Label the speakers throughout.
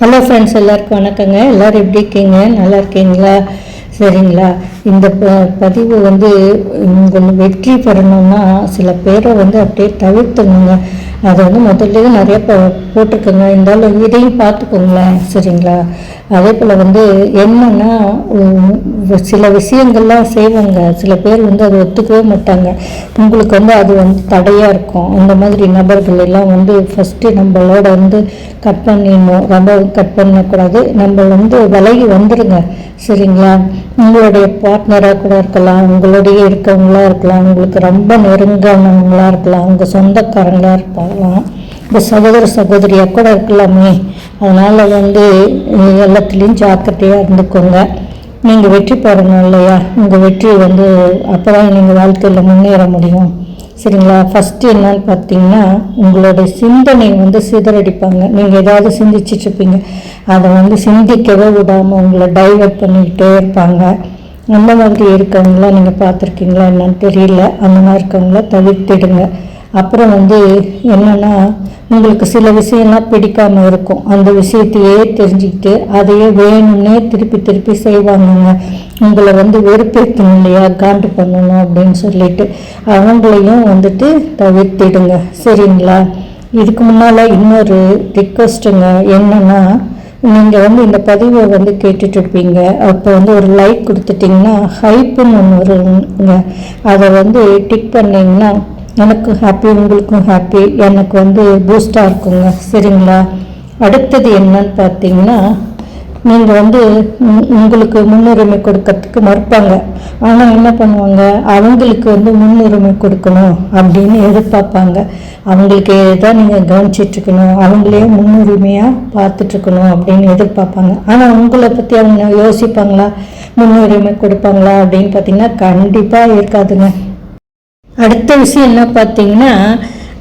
Speaker 1: hello friends எல்லாருக்கும் வணக்கங்க எல்லோரும் எப்படி இருக்கீங்க நல்லா இருக்கீங்களா சரிங்களா இந்த ப பதிவு வந்து உங்களுக்கு வெற்றி பெறணும்னா சில பேரை வந்து அப்படியே தவிர்த்துணுங்க அது வந்து முதல்ல நிறைய போட்டிருக்குங்க இருந்தாலும் இதையும் பார்த்துக்கோங்களேன் சரிங்களா அதே போல் வந்து என்னென்னா சில விஷயங்கள்லாம் செய்வாங்க சில பேர் வந்து அது ஒத்துக்கவே மாட்டாங்க உங்களுக்கு வந்து அது வந்து தடையாக இருக்கும் அந்த மாதிரி நபர்கள் எல்லாம் வந்து ஃபஸ்ட்டு நம்மளோட வந்து கட் பண்ணிடணும் ரொம்ப கட் பண்ணக்கூடாது நம்ம வந்து விலகி வந்துடுங்க சரிங்களா உங்களுடைய பார்ட்னராக கூட இருக்கலாம் உங்களுடைய இருக்கவங்களாக இருக்கலாம் உங்களுக்கு ரொம்ப நெருங்கானவங்களாக இருக்கலாம் உங்கள் சொந்தக்காரங்களாக இருப்பாங்க ஆகலாம் இந்த சகோதர சகோதரியாக கூட இருக்கலாமே அதனால் வந்து எல்லாத்துலேயும் ஜாக்கிரதையாக இருந்துக்கோங்க நீங்கள் வெற்றி பெறணும் இல்லையா உங்கள் வெற்றி வந்து அப்போ தான் நீங்கள் வாழ்க்கையில் முன்னேற முடியும் சரிங்களா ஃபஸ்ட்டு என்னன்னு பார்த்தீங்கன்னா உங்களுடைய சிந்தனை வந்து சிதறடிப்பாங்க நீங்கள் ஏதாவது சிந்திச்சிட்ருப்பீங்க அதை வந்து சிந்திக்கவே விடாமல் உங்களை டைவர்ட் பண்ணிக்கிட்டே இருப்பாங்க அந்த மாதிரி இருக்கவங்களாம் நீங்கள் பார்த்துருக்கீங்களா என்னன்னு தெரியல அந்த மாதிரி இருக்கவங்கள தவிர்த்திடுங்க அப்புறம் வந்து என்னென்னா உங்களுக்கு சில விஷயம்லாம் பிடிக்காமல் இருக்கும் அந்த விஷயத்தையே தெரிஞ்சுக்கிட்டு அதையே வேணும்னே திருப்பி திருப்பி செய்வாங்கங்க உங்களை வந்து வெறுப்பேற்றணும் இல்லையா காண்டு பண்ணணும் அப்படின்னு சொல்லிட்டு அவங்களையும் வந்துட்டு தவிர்த்திடுங்க சரிங்களா இதுக்கு முன்னால் இன்னொரு ரிக்வஸ்ட்டுங்க என்னென்னா நீங்கள் வந்து இந்த பதிவை வந்து இருப்பீங்க அப்போ வந்து ஒரு லைக் கொடுத்துட்டிங்கன்னா ஹைப்புன்னு ஒன்று வருங்க அதை வந்து டிக் பண்ணிங்கன்னா எனக்கும் ஹாப்பி உங்களுக்கும் ஹாப்பி எனக்கு வந்து பூஸ்டாக இருக்குங்க சரிங்களா அடுத்தது என்னன்னு பார்த்தீங்கன்னா நீங்கள் வந்து உங்களுக்கு முன்னுரிமை கொடுக்கறதுக்கு மறுப்பாங்க ஆனால் என்ன பண்ணுவாங்க அவங்களுக்கு வந்து முன்னுரிமை கொடுக்கணும் அப்படின்னு எதிர்பார்ப்பாங்க அவங்களுக்கு தான் நீங்கள் கவனிச்சிட்ருக்கணும் அவங்களே முன்னுரிமையாக பார்த்துட்ருக்கணும் அப்படின்னு எதிர்பார்ப்பாங்க ஆனால் உங்களை பற்றி அவங்க யோசிப்பாங்களா முன்னுரிமை கொடுப்பாங்களா அப்படின்னு பார்த்தீங்கன்னா கண்டிப்பாக இருக்காதுங்க அடுத்த விஷயம் என்ன பார்த்தீங்கன்னா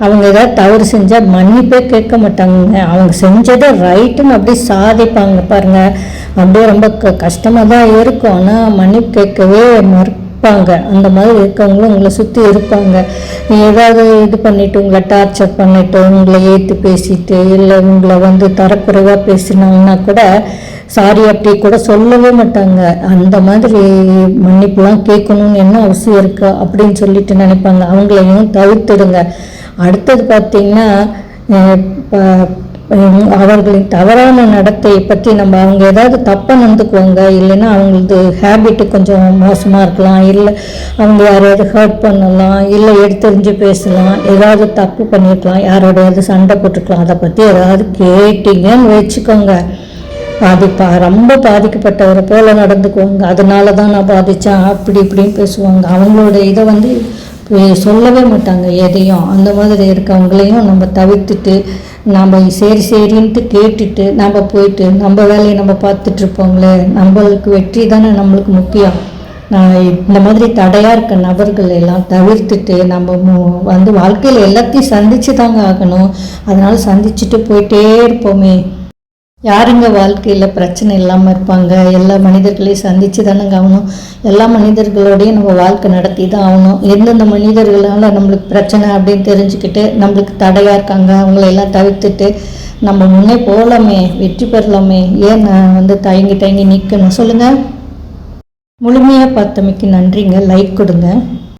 Speaker 1: அவங்க ஏதாவது தவறு செஞ்சால் மன்னிப்பே கேட்க மாட்டாங்க அவங்க செஞ்சதை ரைட்டுன்னு அப்படியே சாதிப்பாங்க பாருங்கள் அப்படியே ரொம்ப க கஷ்டமாக தான் இருக்கும் ஆனால் மன்னிப்பு கேட்கவே மறுப்பாங்க அந்த மாதிரி இருக்கவங்களும் உங்களை சுற்றி இருப்பாங்க ஏதாவது இது பண்ணிவிட்டு உங்களை டார்ச்சர் பண்ணிவிட்டு உங்களை ஏற்று பேசிட்டு இல்லை உங்களை வந்து தரக்குறைவாக பேசினாங்கன்னா கூட சாரி அப்படி கூட சொல்லவே மாட்டாங்க அந்த மாதிரி மன்னிப்புலாம் கேட்கணும்னு என்ன அவசியம் இருக்கா அப்படின்னு சொல்லிட்டு நினைப்பாங்க அவங்களையும் தவிர்த்துடுங்க அடுத்தது பார்த்திங்கன்னா அவர்களின் தவறான நடத்தையை பற்றி நம்ம அவங்க ஏதாவது தப்பாக நடந்துக்குவாங்க இல்லைன்னா அவங்களது ஹேபிட்டு கொஞ்சம் மோசமாக இருக்கலாம் இல்லை அவங்க யாரையாவது ஹர்ட் பண்ணலாம் இல்லை எடுத்தெறிஞ்சு பேசலாம் ஏதாவது தப்பு பண்ணியிருக்கலாம் யாரோடையாவது சண்டை போட்டுருக்கலாம் அதை பற்றி ஏதாவது கேட்டிங்கன்னு வச்சுக்கோங்க பாதிப்பா ரொம்ப பாதிக்கப்பட்டவரை போல நடந்துக்குவாங்க அதனால தான் நான் பாதித்தேன் அப்படி இப்படின்னு பேசுவாங்க அவங்களோட இதை வந்து சொல்லவே மாட்டாங்க எதையும் அந்த மாதிரி இருக்கவங்களையும் நம்ம தவிர்த்துட்டு நம்ம சரி சரின்ட்டு கேட்டுட்டு நம்ம போயிட்டு நம்ம வேலையை நம்ம பார்த்துட்ருப்போங்களே நம்மளுக்கு வெற்றி தானே நம்மளுக்கு முக்கியம் நான் இந்த மாதிரி தடையாக இருக்க நபர்கள் எல்லாம் தவிர்த்துட்டு நம்ம வந்து வாழ்க்கையில் எல்லாத்தையும் சந்திச்சு தாங்க ஆகணும் அதனால் சந்திச்சுட்டு போயிட்டே இருப்போமே யாருங்க வாழ்க்கையில் பிரச்சனை இல்லாமல் இருப்பாங்க எல்லா மனிதர்களையும் சந்தித்து தானேங்க ஆகணும் எல்லா மனிதர்களோடையும் நம்ம வாழ்க்கை நடத்தி தான் ஆகணும் எந்தெந்த மனிதர்களால் நம்மளுக்கு பிரச்சனை அப்படின்னு தெரிஞ்சுக்கிட்டு நம்மளுக்கு தடையாக இருக்காங்க அவங்களையெல்லாம் தவிர்த்துட்டு நம்ம முன்னே போகலாமே வெற்றி பெறலாமே ஏன் நான் வந்து தயங்கி தயங்கி நிற்கணும் சொல்லுங்கள் முழுமையாக பார்த்தமைக்கு நன்றிங்க லைக் கொடுங்க